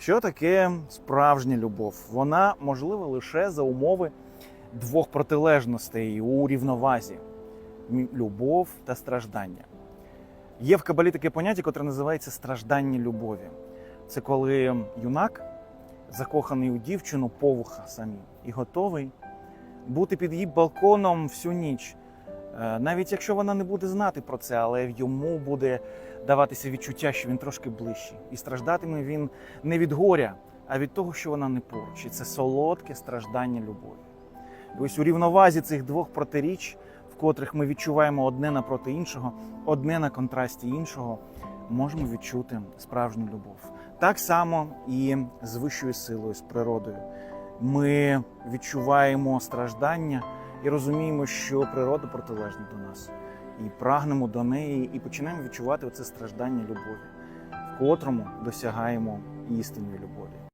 Що таке справжня любов? Вона можлива лише за умови двох протилежностей у рівновазі: любов та страждання. Є в кабалі таке поняття, яке називається страждання любові. Це коли юнак закоханий у дівчину по вуха самі і готовий бути під її балконом всю ніч. Е, Навіть якщо вона не буде знати про це, але йому буде даватися відчуття, що він трошки ближчий. І страждатиме він не від горя, а від того, що вона не поруч. І це солодке страждання любові. І ось у рівновазі цих двох протиріч, в котрих ми відчуваємо одне напроти іншого, одне на контрасті іншого, можемо відчути справжню любов. Так само і з вищою силою, з природою. Ми відчуваємо страждання і розуміємо, що природа протилежна до нас, і прагнемо до неї, і починаємо відчувати оце страждання любові, в котрому досягаємо істинної любові.